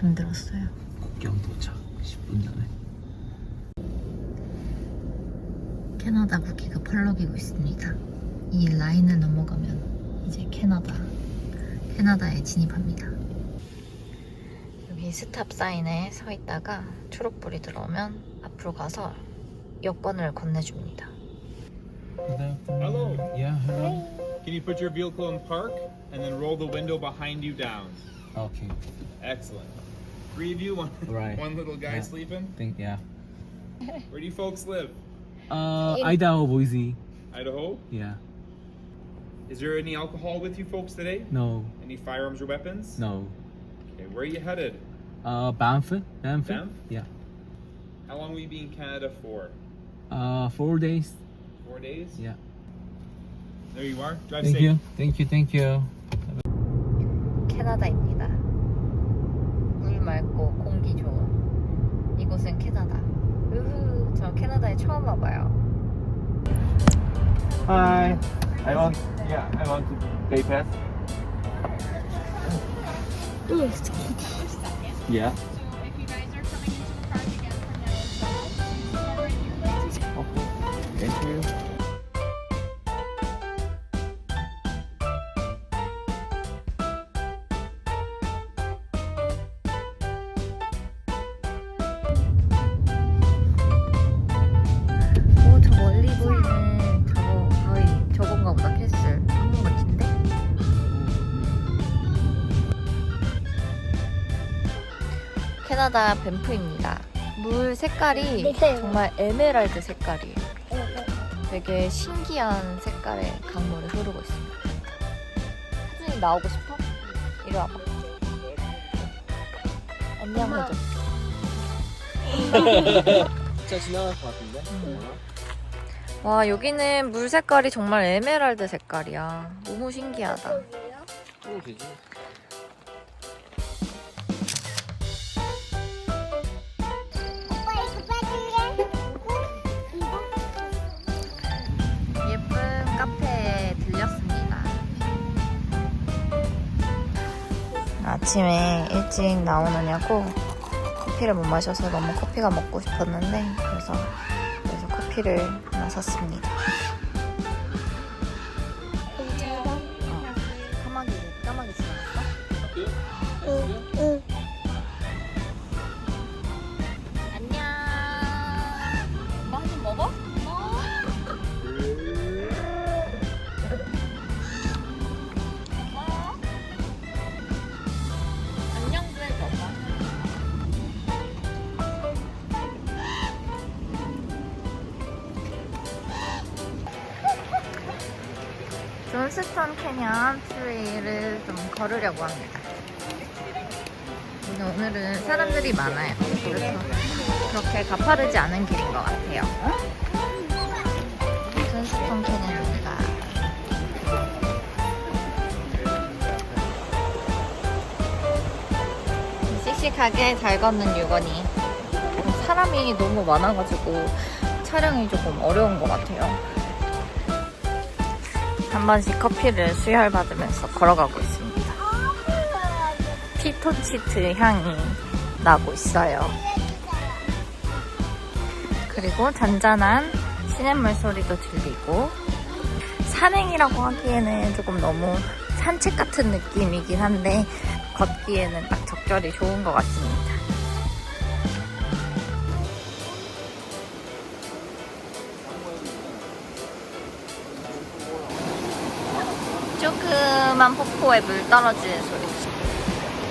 잠들었어요. 국경 도착 10분 전에 캐나다 국기가 펄럭이고 있습니다. 이 라인을 넘어가면 이제 캐나다, 캐나다에 진입합니다. 여기 스탑 사인에 서 있다가 초록불이 들어오면 앞으로 가서 여권을 건네줍니다. Hello. Yeah, hello. Can you put your vehicle in park and then roll the window behind you down? Okay. Excellent. Three of you, one, Right. one little guy Yeah. sleeping. Think yeah. Where do you folks live? Uh, Idaho, Boise. Idaho. Yeah. Is there any alcohol with you folks today? No, Any firearms or weapons? no. Okay, where are you headed? Uh, Banff, Banff. Banff? Yeah. How long will you be in Canada for? Uh, four days. Four days? Yeah. There you are. Drive Thank safe. you, thank you, thank you. 캐나다입니다. 물 맑고 공기 좋은 이곳은 캐나다. 으흐, 저 캐나다에 처음 와봐요. Hi. I want. Yeah, I want to pay pass. Yeah. 캐나다 밴프입니다. 물 색깔이 정말 에메랄드 색깔이에요. 되게 신기한 색깔의 강물이 흐르고 있습니다. 사진이 나오고 싶어? 이리 와봐. 안녕 해줘. 진짜 지나갈 것 같은데? 와 여기는 물 색깔이 정말 에메랄드 색깔이야. 너무 신기하다. 또 되지. 아침에 일찍 나오느냐고 커피를 못 마셔서 너무 커피가 먹고 싶었는데 그래서 그래서 커피를 하나 샀습니다. 존스턴 캐년 트레이를 좀 걸으려고 합니다. 근데 오늘은 사람들이 많아요. 그래서 그렇게 가파르지 않은 길인 것 같아요. 존스턴 캐년입니다. 씩씩하게 잘 걷는 유건이 사람이 너무 많아가지고 촬영이 조금 어려운 것 같아요. 한 번씩 커피를 수혈받으면서 걸어가고 있습니다. 피톤치트 향이 나고 있어요. 그리고 잔잔한 시냇물 소리도 들리고 산행이라고 하기에는 조금 너무 산책 같은 느낌이긴 한데 걷기에는 딱 적절히 좋은 것 같습니다. 조그만 폭포에 물 떨어지는 소리.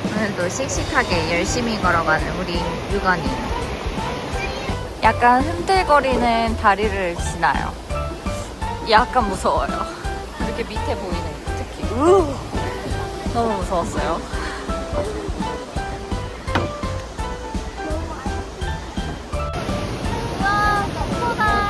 오늘도 씩씩하게 열심히 걸어가는 우리 유건이. 약간 흔들거리는 다리를 지나요. 약간 무서워요. 이렇게 밑에 보이는 특히. 너무 무서웠어요. 우와, 폭포다.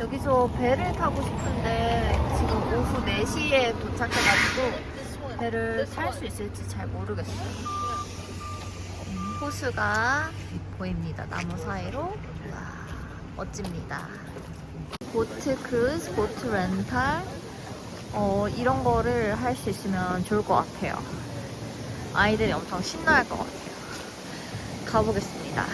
여기서 배를 타고 싶은데 지금 오후 4시에 도착해가지고 배를 탈 수 있을지 잘 모르겠어요. 음, 호수가 보입니다. 나무 사이로. 와, 멋집니다. 보트 크루즈, 보트 렌탈, 어, 이런 거를 할 수 있으면 좋을 것 같아요. 아이들이 엄청 신나할 것 같아요. 가보겠습니다.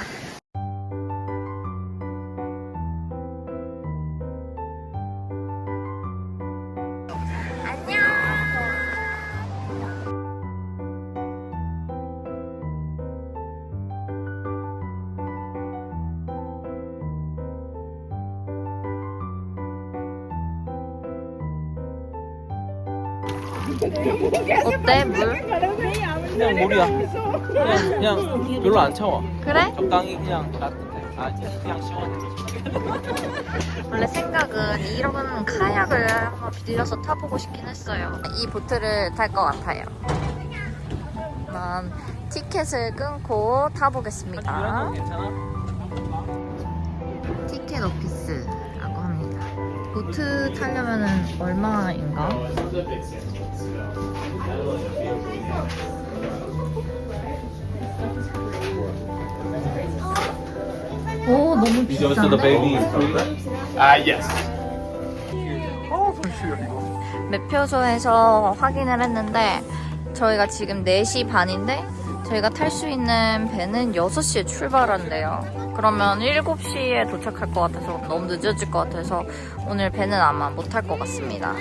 어때 물? 그냥 물이야. 그냥, 그냥 별로 안 차워. 그래? 적당히 그냥 따뜻해. 아, 그냥 시원해. 원래 생각은 이런 카약을 한번 빌려서 타보고 싶긴 했어요. 이 보트를 탈 것 같아요. 그럼 티켓을 끊고 타보겠습니다. 괜찮아? 티켓 오피스라고 합니다. 보트 타려면 얼마인가? 오 너무 Is also the 비싼데? baby? Ah, yes. 매표소에서 확인을 했는데 저희가 지금 4시 반인데 저희가 탈 수 있는 배는 6시에 출발한대요. 그러면 7시에 도착할 것 같아서 너무 늦어질 것 같아서 오늘 배는 아마 못 탈 것 같습니다.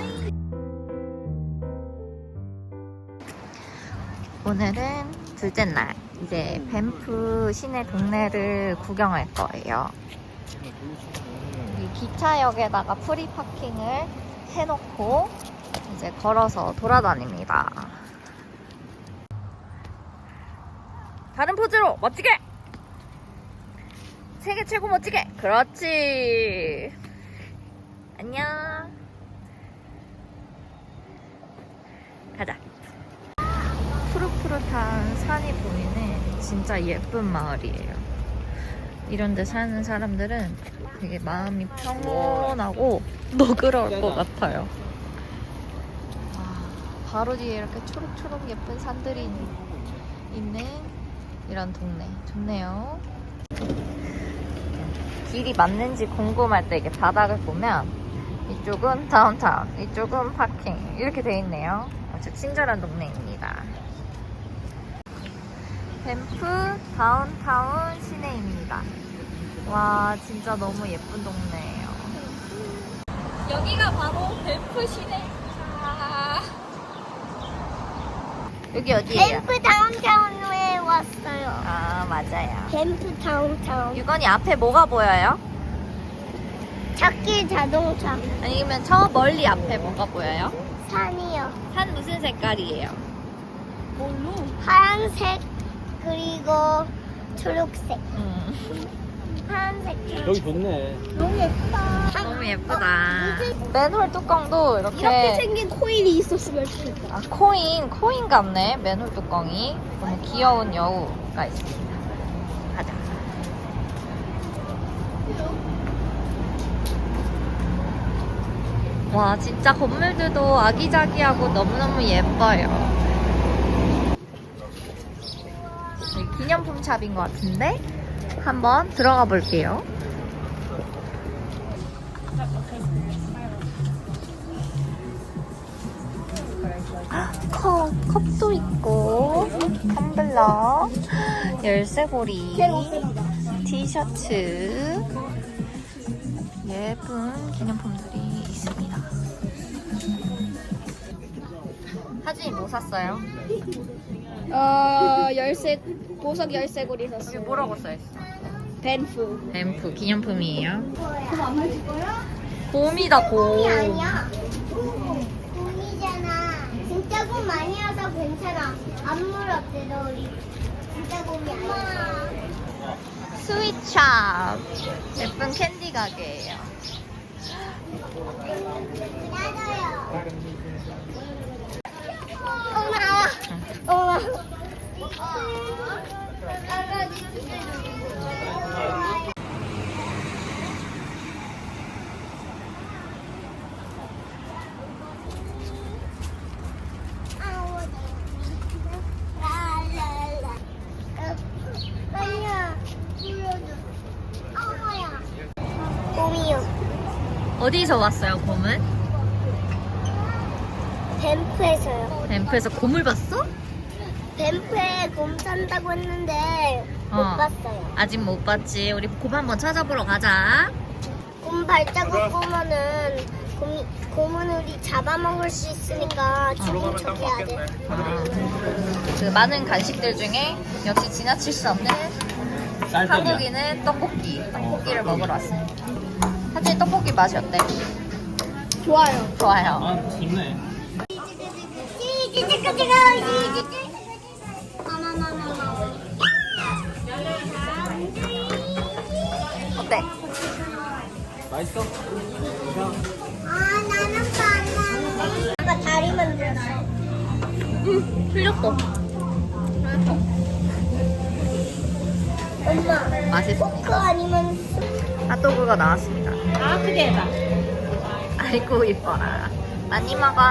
오늘은 둘째 날. 이제 밴프 시내 동네를 구경할 거예요. 이 기차역에다가 프리 파킹을 해놓고 이제 걸어서 돌아다닙니다. 다른 포즈로 멋지게! 세계 최고 멋지게! 그렇지! 안녕! 가자. 푸릇푸릇한 산이 보이는 진짜 예쁜 마을이에요. 이런 데 사는 사람들은 되게 마음이 평온하고 너그러울 것 같아요. 와, 바로 뒤에 이렇게 초록초록 예쁜 산들이 있는 이런 동네. 좋네요. 길이 맞는지 궁금할 때 이게 바닥을 보면 이쪽은 다운타운, 이쪽은 파킹 이렇게 돼 있네요. 아주 친절한 동네입니다. 밴프 다운타운 시내입니다. 와 진짜 너무 예쁜 동네예요. 여기가 바로 밴프 시내입니다. 여기 어디예요? 뱀프 다운타운에 왔어요. 아 맞아요. 뱀프 다운타운. 유건이 앞에 뭐가 보여요? 찾기 자동차. 아니면 저 멀리 앞에 뭐가 보여요? 산이요. 산 무슨 색깔이에요? 파란색 그리고 초록색. 음, 파란색. 여기 좋네. 너무 예쁘다. 너무 예쁘다. 맨홀 뚜껑도 이렇게, 이렇게 생긴 코인이 있었으면 좋겠다. 아 코인 코인 같네 맨홀 뚜껑이 너무 귀여운 여우가 있습니다. 가자. 와 진짜 건물들도 아기자기하고 너무너무 예뻐요. 여 기 기념품 샵인 것 같은데 한번 들어가 볼게요. 컵, 컵도 있고 텀블러 열쇠고리 티셔츠 예쁜 기념품들이 있습니다 하진이 뭐 샀어요? 어 열쇠 보석 열쇠고리 여기 샀어. 뭐라고 써있어? 벤프. 앰프 기념품이에요 그거 안 마실 거야? 곰이다 곰 곰이 아니야. 곰이잖아. 진짜 곰 아니어서 괜찮아. 안 물었대 너 우리. 진짜 곰이 아니야. 스위트샵 예쁜 캔디 가게예요 나도요. 어. 어. 엄마야. 곰이요. 어디서 왔어요, 곰은? 뱀프에서요. 뱀프에서 곰을 봤어? 뱀프에 곰 산다고 했는데 못 어. 봤어요. 아직 못 봤지. 우리 곰 한번 찾아보러 가자. 곰 발자국 보면은 곰이, 곰은 우리 잡아먹을 수 있으니까 죽인 척 해야 돼. 그 많은 간식들 중에 역시 지나칠 수 없는 한국인은 떡볶이. 떡볶이를 먹으러 왔습니다. 사실 떡볶이 맛이 어때? 좋아요. 좋아요. 아 좋네 어때? 아, 나는 바나나. 아까 다리 만들었어. 흘렸어. 엄마. 맛있어. 포크 아니면 스- 핫도그가 나왔습니다. 아, 크게 해봐. 아이고, 이뻐라. 많이 먹어.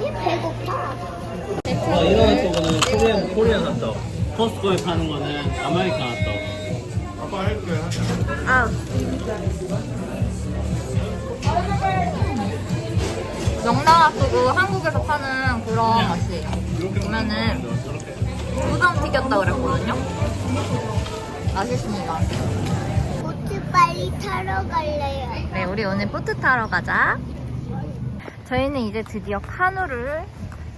이 배고파. 어 이런 거는 코리안 코리안 핫도그 코스트코에 파는 거는 아메리칸 핫도그 아. 명랑 핫도그 한국에서 파는 그런 맛이에요. 보면은 우동 튀겼다 그랬거든요. 맛있습니다. 보트 빨리 타러 갈래요. 네, 우리 오늘 보트 타러 가자. 저희는 이제 드디어 카누를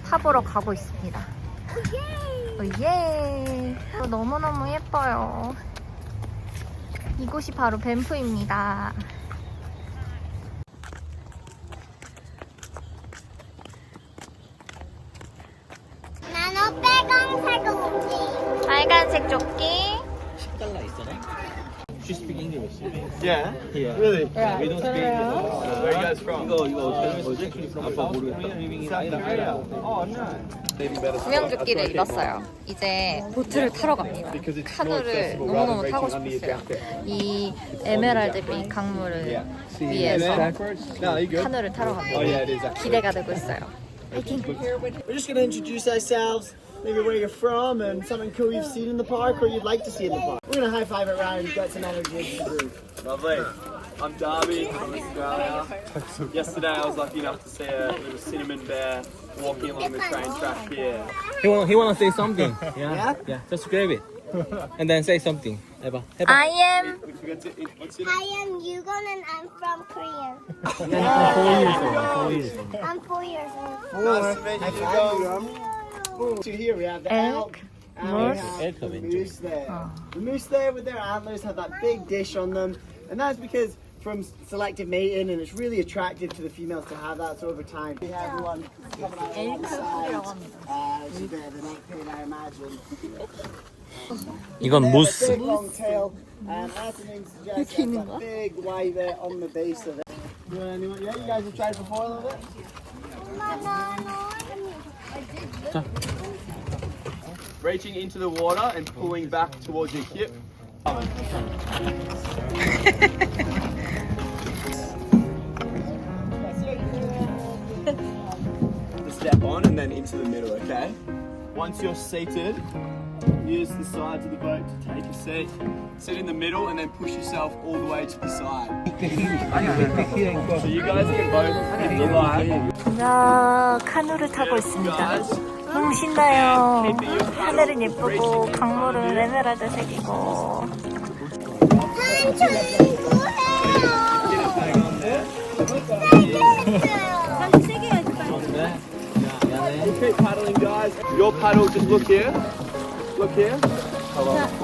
타보러 가고 있습니다. 오예! 어, 너무너무 예뻐요. 이곳이 바로 밴프입니다. 나는 빨강색 옷이. 빨간색 조끼. 10달러 있잖아 She speak English Yeah. Yeah Really? We don't speak Where are you guys from? 이거 이거 어떻게 뭐지? 아빠 모르겠다 Oh no. Maybe better. 구명조끼를 입었어요. 이제 보트를 타러 갑니다. 카누를 너무너무 타고 싶었어요. 이 에메랄드빛 강물을 위해서. 카누를 타러 Oh. 갑니다. 기대가 되고 있어요. 파이팅! We're just going to introduce ourselves, maybe where you're from and something cool you've seen in the park or you'd like to see in the park. We're gonna high five it around and get some energy into the group. Lovely. I'm Darby from Australia. Yesterday I was lucky enough to see a little cinnamon bear walking along the train track here. He want he want to say something. Yeah. yeah. Yeah. Just grab it and then say something. Eva. Eva. I am. I am Yugon and I'm from Korea. I'm four years old. I'm four years old. Four. Nice to meet you, Yugon. So here we have the elk. elk, and we moose. have Elk the avenger. moose there. The moose there with their antlers have that big dish on them, and that's because from selective mating, and it's really attractive to the females to have that. So over time, we have one coming out on the side. Uh, it's a bit of an egg pain, I imagine. 이건 They have 무스 a big long tail, and as the name suggests, it has that big white bit on the base of it. You want anyone? Yeah, you guys have tried before a little bit. reaching into the water and pulling back towards your hip. Step on and then into the middle, okay? Once you're seated, use the sides of the boat to take a seat. Sit in the middle and then push yourself all the way to the side. so you guys can both, if you like, 자, 카누를 타고 있습니다. 너무 신나요. 하늘은 예쁘고 강물은 에메랄드색이고 삼촌이 구해요. We'll keep paddling, guys. Your paddle, just look here. Look here.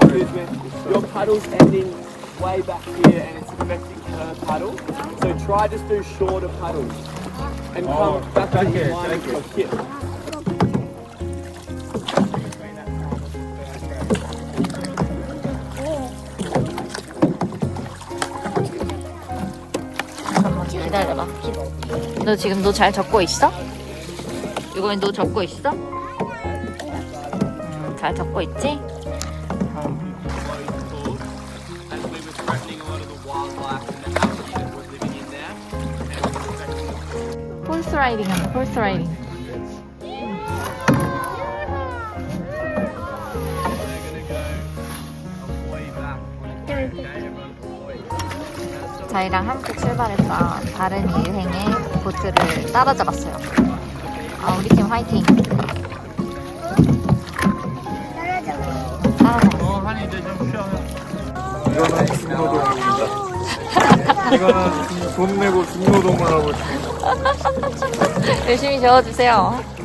Excuse me. Your paddle's ending way back here and it's affecting her paddle. So try just do shorter paddles. And come back to the line of your hip. 기다려봐. 기- 너 지금 너 잘 적고 있어? 이거 너 적고 있어? 잘 적고 있지? 폴스 라이딩 한다 폴스 라이딩 저희랑 함께 출발했던 다른 일행의 보트를 따라잡았어요 아, 우리 팀 화이팅! 한이 이제 좀 쉬어. 이거는 중노동입니다. 이거는 돈 내고 중노동을 하고 있습니다. 열심히 저어주세요.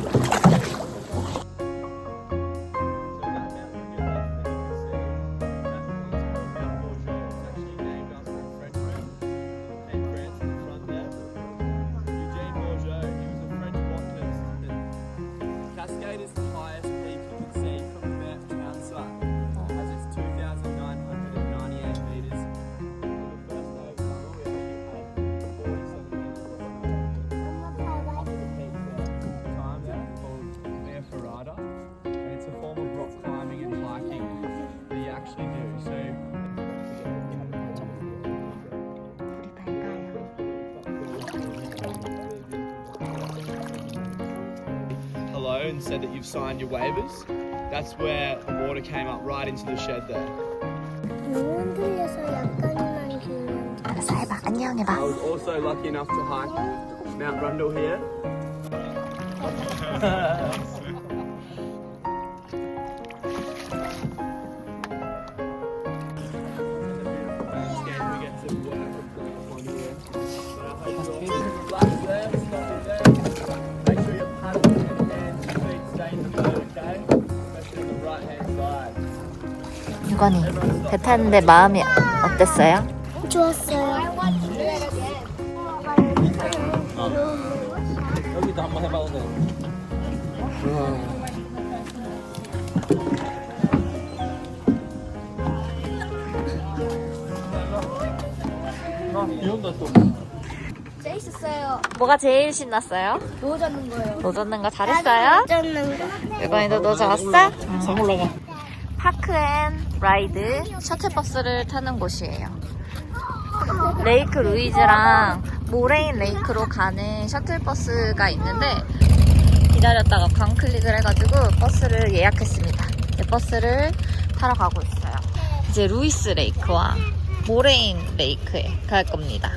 And said that you've signed your waivers. That's where the water came up right into the shed there. 너무 흔들려서 약간만 기울는 알았어, 해봐. 안녕 해봐. I was also lucky enough to hike Mount Rundle here. 건이, 배 타는데 마음이 어땠어요? 좋았어요. 여기도 한번 해봐도 돼. 비 온다 또. 재밌었어요. 뭐가 제일 신났어요? 노 잡는 거예요. 노 젓는 거 잘했어요? 잡는 거. 유건이도 노 잡았어? 상 올라가. 파크앤 라이드 셔틀버스를 타는 곳이에요. 레이크 루이즈랑 모레인 레이크로 가는 셔틀버스가 있는데 기다렸다가 광클릭을 해가지고 버스를 예약했습니다. 버스를 타러 가고 있어요. 이제 루이스 레이크와 모레인 레이크에 갈 겁니다.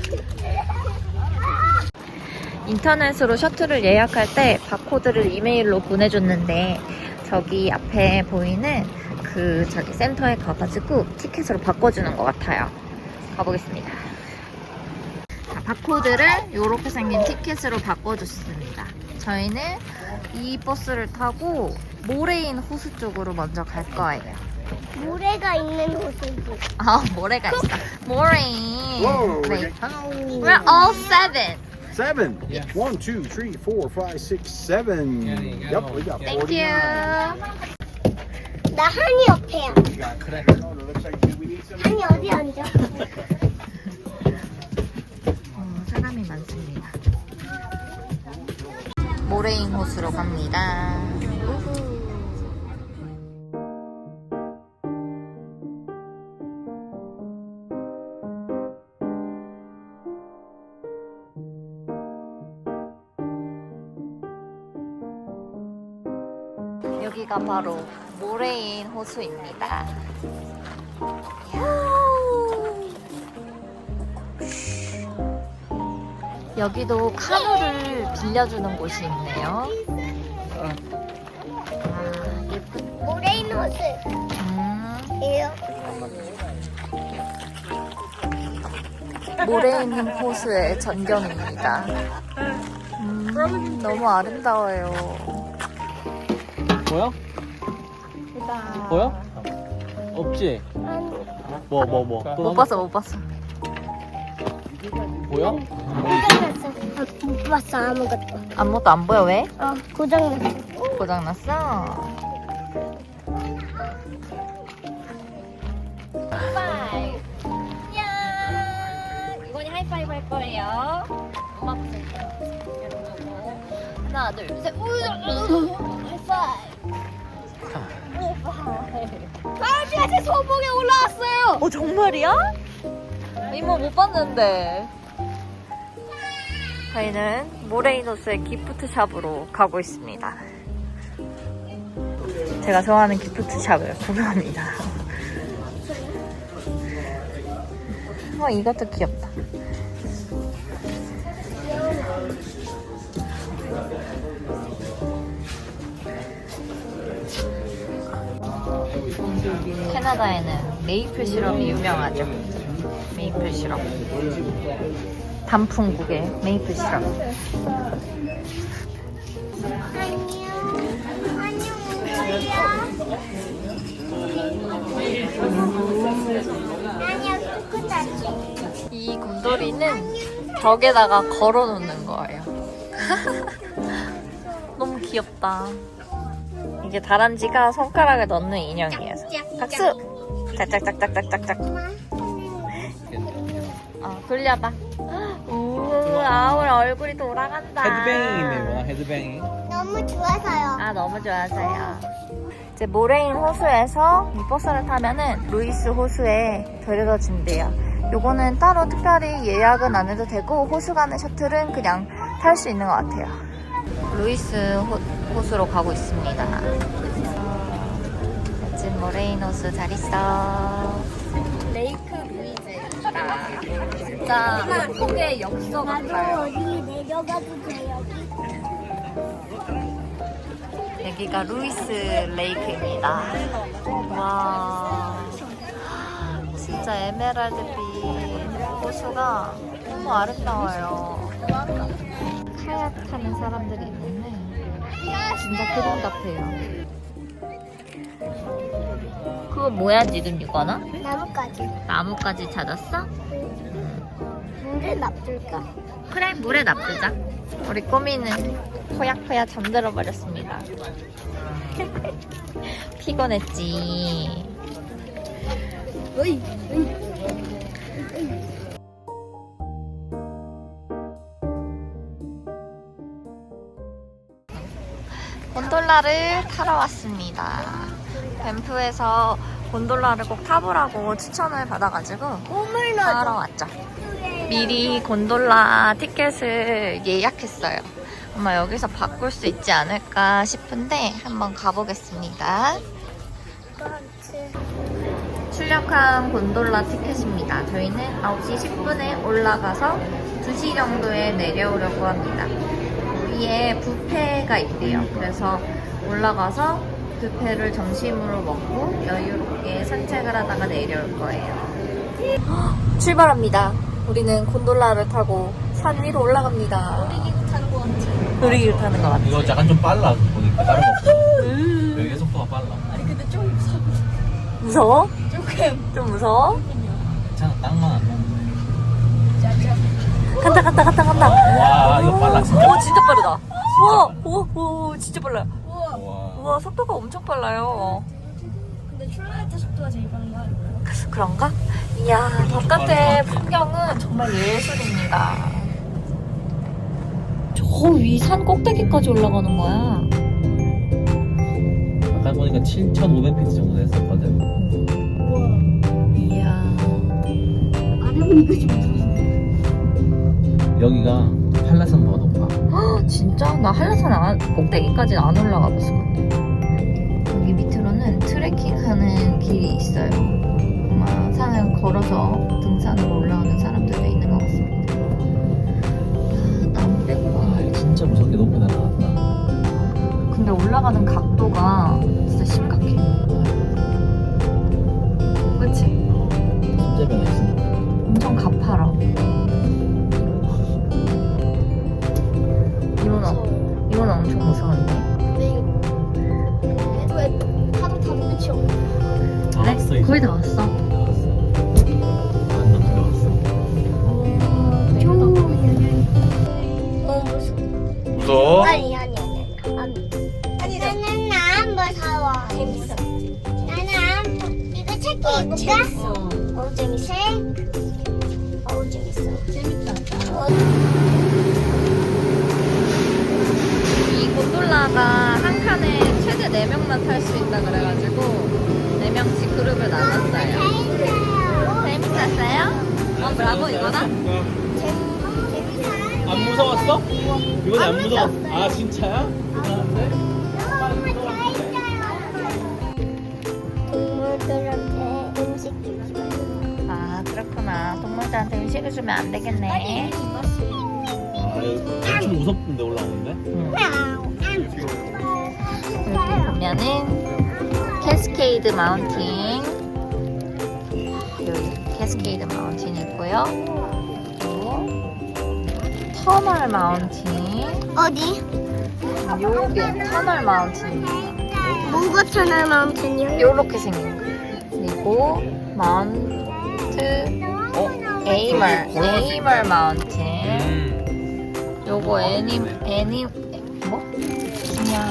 인터넷으로 셔틀을 예약할 때 바코드를 이메일로 보내줬는데 저기 앞에 보이는 그 저기 센터에 가가지고 티켓으로 바꿔주는 것 같아요. 가보겠습니다. 자, 바코드를 이렇게 생긴 티켓으로 바꿔줬습니다. 저희는 이 버스를 타고 모레인 호수 쪽으로 먼저 갈 거예요. 모래가 있는 곳이고. 아, 모래가 있어. 모레인. Whoa, 네. we're, We're all seven. seven. Yeah. One, two, three, four, five, six, seven. Yeah, you got yep, all. we got. Thank 49. you. 나 한이 옆에야. 한이 어디 앉아? 어, 사람이 많습니다. 모레인 호수로 갑니다. 여기가 바로 모레인 호수입니다. 여기도 카누를 빌려주는 곳이 있네요. 아, 예쁜. 모래 있는 곳이에요. 음, 모래 있는 호수의 전경입니다. 음, 너무 아름다워요. 보여? 보여? 없지? 뭐, 뭐, 뭐. 또못 봤어, 못 봤어. 보여? 고장났어. 아, 못 봤어 아무것도. 아무것도 안 보여, 왜? 어 고장났어. 고장났어? 하이파이브. 안녕. 이건이 하이파이브 할 거예요. 엄마 보세요. 이런 거고. 하나, 둘, 셋. 우유. 하이파이브. 할아버지가 제 소복에 올라왔어요. 어, 정말이야? 이모 못 봤는데. 저희는 모레이노스의 기프트샵으로 가고 있습니다. 제가 좋아하는 기프트샵을 구경합니다. 어, 이것도 귀엽다. 캐나다에는 메이플 시럽이 유명하죠. 메이플 시럽. 단풍국의 메이플 시럽. 이 곰돌이는 벽에다가 걸어 놓는 거예요. 너무 귀엽다. 이게 다람쥐가 손가락을 넣는 인형이에요. 박수! 짝짝짝짝짝짝짝. 어, 돌려봐. 우, 아울 얼굴이 돌아간다. 헤드뱅잉이네 뭐야 헤드뱅잉 너무 좋아서요. 아 너무 좋아서요. 이제 모레인 호수에서 이 버스를 타면은 루이스 호수에 데려다 준대요. 요거는 따로 특별히 예약은 안 해도 되고 호수 가는 셔틀은 그냥 탈 수 있는 것 같아요. 루이스 호, 호수로 가고 있습니다. 멋진 모레인 호수 잘 있어. 레이크 루이즈입니다. 진짜 한국의 역사 같아요. 어디 내려가도 돼요. 여기가 루이스 레이크입니다. 와, 진짜 에메랄드빛 호수가 너무 아름다워요. 카약 타는 사람들이 있는데 진짜 그림 같아요. 그거 뭐야 지금 이거나? 나뭇가지. 나뭇가지 찾았어? 물에 납둘까? 그래 물에 납두자. 우리 꼬미는 포약포약 잠들어 버렸습니다. 피곤했지. 으이, 으이. 곤돌라를 타러 왔습니다. 밴프에서 곤돌라를 꼭 타보라고 추천을 받아가지고 타러. 왔죠. 미리 곤돌라 티켓을 예약했어요. 아마 여기서 바꿀 수 있지 않을까 싶은데 한번 가보겠습니다. 출력한 곤돌라 티켓입니다. 저희는 9시 10분에 올라가서 2시 정도에 내려오려고 합니다. 위에 뷔페가 있대요. 그래서 올라가서 뷔페를 점심으로 먹고 여유롭게 산책을 하다가 내려올 거예요. 출발합니다. 우리는 곤돌라를 타고 산 위로 올라갑니다. 놀이기구 타는 것 같아. 놀이기구 타는 것 같아. 이거 약간 좀 빨라 보니까 다른 거 여기 속도가 빨라 무서워? 조금. 좀 무서워? 괜찮아 땅만 간다 간다 간다 간다. 와 이거 빨라 진짜 오 진짜 빠르다. 우와 오오 진짜 빨라 요. 와 우와 속도가 엄청 빨라요. 근데 출발할 때 속도가 제일 빠른 거 그런가? 이야 바깥의 풍경은 정말 예술입니다. 저 위 산 꼭대기까지 올라가는 거야. 아까 보니까 7,500피트 정도 됐었거든 이야. 여기가 한라산보다 높 아 헉, 진짜? 나 한라산 안, 꼭대기까지는 안 올라가 봤어. 여기 밑으로는 트레킹하는 길이 있어요. 아마 산을 걸어서 등산으로 올라오는 사람들도 있는 것 같습니다. 아, 나무 빼고 와 이거 진짜 무섭게 높게 날아갔다 근데 올라가는 각도가 진짜 심각해. 이번에 안 묻어. 아 진짜야? 괜찮은데? 동물들한테 음식 주지 말고. 아 그렇구나. 동물들한테 음식을 주면 안 되겠네. 아 엄청 무섭던데 올라오는데? 여기 보면은 캐스케이드 마운틴 여기 캐스케이드 마운틴 있고요 터널 마운틴 어디? 요게 터널 마운틴입니다 뭐가 터널 마운틴이요? 요렇게 생긴 거 그리고 마운트 에이멀 에이멀 마운틴 요거 애니 애니 뭐? 이야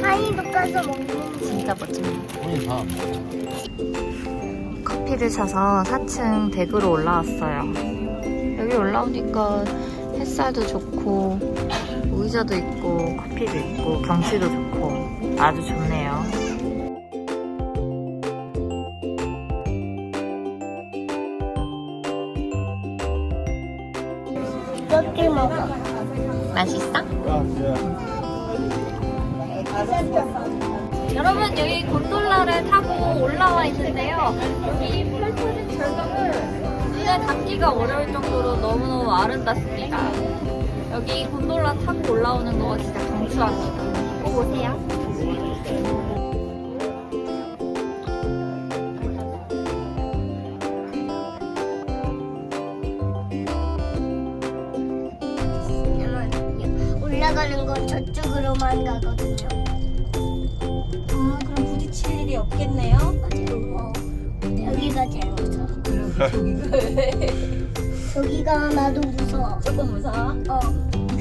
하이도 까서 먹는 진짜 멋집니다 오늘 다. 커피를 사서 4층 댁으로 올라왔어요. 여기 올라오니까 햇살도 좋고 의자도 있고 커피도 있고 경치도 좋고 아주 좋네요. 몇개 먹어. 맛있어? 여러분 여기 곤돌라를 타고 올라와 있는데요. 여기 펼쳐진 절경 을 눈에 담기가 어려울 정도로 너무너무 아름답습니다. 여기 곤돌라 타고 올라오는 거 진짜 강추합니다. 꼭 오세요. 올라가는 건 저쪽으로만 가거든요. 아, 그럼 부딪힐 일이 없겠네요? 맞아요. 여기가 제일 무서워. 여기가 나도 무서워. 조금 무서워? 어.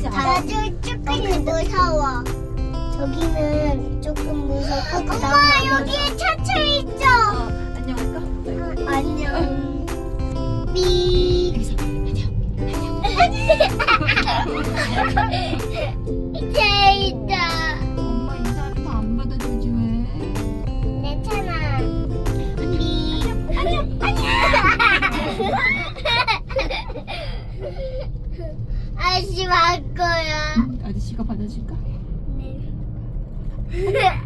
나도 조금 무서워. 저기는 조금 무섭고 엄마 여기에 차차 있죠? 안녕할까? 안녕. 삐. 이제 아저씨 말 거야. 아저씨가 받아줄까?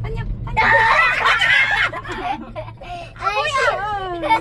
안녕. 안녕.